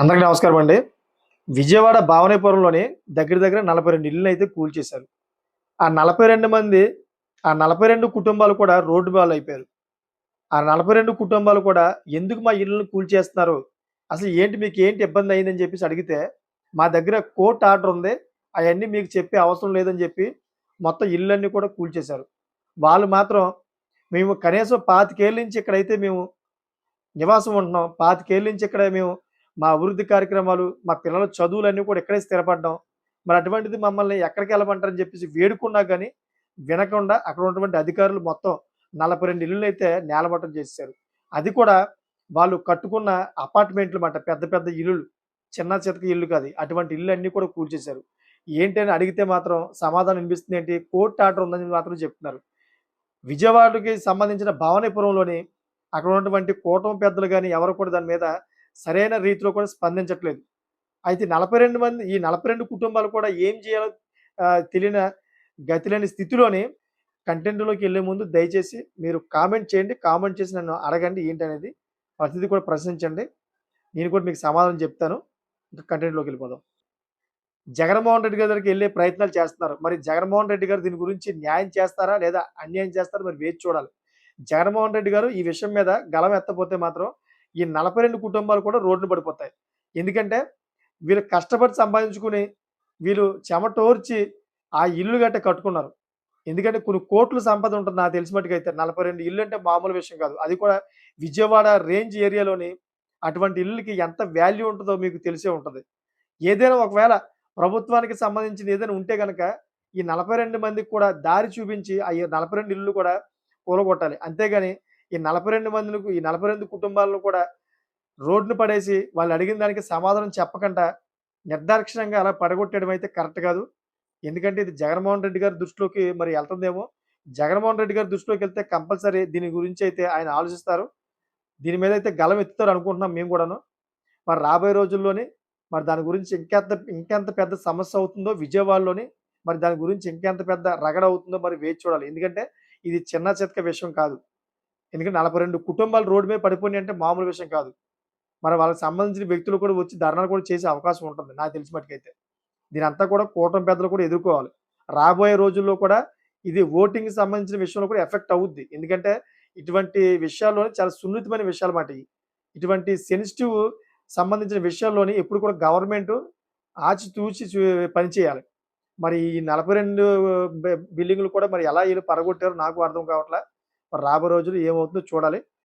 అందరికీ నమస్కారం అండి. విజయవాడ భావనేపురంలోని దగ్గర దగ్గర నలభై రెండు ఇళ్ళు అయితే కూల్చేశారు. ఆ నలభై రెండు మంది ఆ నలభై రెండు కుటుంబాలు కూడా రోడ్డు బాల్ అయిపోయారు. ఆ నలభై రెండు కుటుంబాలు కూడా ఎందుకు మా ఇళ్ళను కూల్చేస్తున్నారు? అసలు ఏంటి మీకు ఏంటి ఇబ్బంది అయిందని చెప్పేసి అడిగితే మా దగ్గర కోర్టు ఆర్డర్ ఉంది. అవన్నీ మీకు చెప్పే అవసరం లేదని చెప్పి మొత్తం ఇళ్ళన్నీ కూడా కూల్చేశారు. వాళ్ళు మాత్రం మేము కనీసం పాతికేళ్ళ నుంచి ఇక్కడైతే మేము నివాసం ఉంటున్నాం. పాతికేళ్ళ నుంచి ఇక్కడ మేము మా అభివృద్ధి కార్యక్రమాలు మా పిల్లల చదువులన్నీ కూడా ఇక్కడే స్థిరపడ్డాం. మరి అటువంటిది మమ్మల్ని ఎక్కడికి వెళ్ళమంటారని చెప్పేసి వేడుకున్నా కానీ వినకుండా అక్కడ ఉన్నటువంటి అధికారులు మొత్తం నలభై రెండు ఇల్లులు అయితే నేలమట్టం చేశారు అది కూడా వాళ్ళు కట్టుకున్న అపార్ట్మెంట్లు మాట పెద్ద పెద్ద ఇల్లులు చిన్న చితక ఇల్లు కాదు. అటువంటి ఇల్లు అన్నీ కూడా కూల్చేశారు. ఏంటని అడిగితే మాత్రం సమాధానం వినిపిస్తుంది ఏంటి? కోర్టు ఆర్డర్ ఉందని మాత్రం చెప్తున్నారు. విజయవాడకి సంబంధించిన భవానీపురంలోని అక్కడ ఉన్నటువంటి కూటమి పెద్దలు కానీ ఎవరు కూడా దాని మీద సరైన రీతిలో కూడా స్పందించట్లేదు. అయితే నలభై రెండు మంది ఈ నలభై రెండు కుటుంబాలు కూడా ఏం చేయాలో తెలియని గతిలేని స్థితిలోనే స్థితిలోని కంటెంట్లోకి వెళ్ళే ముందు దయచేసి మీరు కామెంట్ చేయండి. కామెంట్ చేసి నన్ను అడగండి ఏంటనేది. ప్రతిదీ కూడా ప్రశ్నించండి. నేను కూడా మీకు సమాధానం చెప్తాను. ఇంకా కంటెంట్లోకి వెళ్ళిపోదాం. జగన్మోహన్ రెడ్డి గారి దగ్గరికి వెళ్ళే ప్రయత్నాలు చేస్తున్నారు. మరి జగన్మోహన్ రెడ్డి గారు దీని గురించి న్యాయం చేస్తారా లేదా అన్యాయం చేస్తారా మరి వేచి చూడాలి. జగన్మోహన్ రెడ్డి గారు ఈ విషయం మీద గలం ఎత్తపోతే మాత్రం ఈ నలభై రెండు కుటుంబాలు కూడా రోడ్లు పడిపోతాయి. ఎందుకంటే వీళ్ళు కష్టపడి సంపాదించుకుని వీళ్ళు చెమటోర్చి ఆ ఇల్లు గట్ట కట్టుకున్నారు. ఎందుకంటే కొన్ని కోట్ల సంపద ఉంటుంది నాకు తెలిసి మట్టుకైతే నలభై రెండు ఇల్లు అంటే మామూలు విషయం కాదు. అది కూడా విజయవాడ రేంజ్ ఏరియాలోని అటువంటి ఇల్లుకి ఎంత వాల్యూ ఉంటుందో మీకు తెలిసే ఉంటుంది. ఏదైనా ఒకవేళ ప్రభుత్వానికి సంబంధించిన ఏదైనా ఉంటే కనుక ఈ నలభై రెండు మందికి కూడా దారి చూపించి ఆ నలభై రెండు ఇల్లు కూడా కూలగొట్టాలి. అంతేగాని ఈ నలభై రెండు మందిని ఈ నలభై రెండు కుటుంబాలను కూడా రోడ్డును పడేసి వాళ్ళు అడిగిన దానికి సమాధానం చెప్పకుండా నిర్దాక్షిణంగా అలా పడగొట్టడం అయితే కరెక్ట్ కాదు. ఎందుకంటే ఇది జగన్మోహన్ రెడ్డి గారి దృష్టిలోకి మరి వెళ్తుందేమో. జగన్మోహన్ రెడ్డి గారి దృష్టిలోకి వెళ్తే కంపల్సరీ దీని గురించి అయితే ఆయన ఆలోచిస్తారు. దీని మీద అయితే గలం ఎత్తుతారు అనుకుంటున్నాం మేము కూడాను. మరి రాబోయే రోజుల్లోని మరి దాని గురించి ఇంకెంత ఇంకెంత పెద్ద సమస్య అవుతుందో విజయవాడలోని మరి దాని గురించి ఇంకెంత పెద్ద రగడ అవుతుందో మరి వేచి చూడాలి. ఎందుకంటే ఇది చిన్న చితక విషయం కాదు. ఎందుకంటే నలభై రెండు కుటుంబాలు రోడ్డు మీద పడిపోయినాయి అంటే మామూలు విషయం కాదు. మరి వాళ్ళకి సంబంధించిన వ్యక్తులు కూడా వచ్చి ధర్నాలు కూడా చేసే అవకాశం ఉంటుంది నాకు తెలిసి మట్టుకైతే దీని అంతా కూడా కూటమి పెద్దలు కూడా ఎదుర్కోవాలి. రాబోయే రోజుల్లో కూడా ఇది ఓటింగ్ సంబంధించిన విషయంలో కూడా ఎఫెక్ట్ అవుద్ది. ఎందుకంటే ఇటువంటి విషయాల్లోనే చాలా సున్నితమైన విషయాలు మాట ఇటువంటి సెన్సిటివ్ సంబంధించిన విషయాల్లోని ఎప్పుడు కూడా గవర్నమెంట్ ఆచితూచి చూ- పనిచేయాలి మరి ఈ నలభై రెండు బిల్డింగ్లు కూడా మరి ఎలా వీళ్ళు పరగొట్టారో నాకు అర్థం కావట్లే. మరి రోజులు ఏమవుతుందో చూడాలి.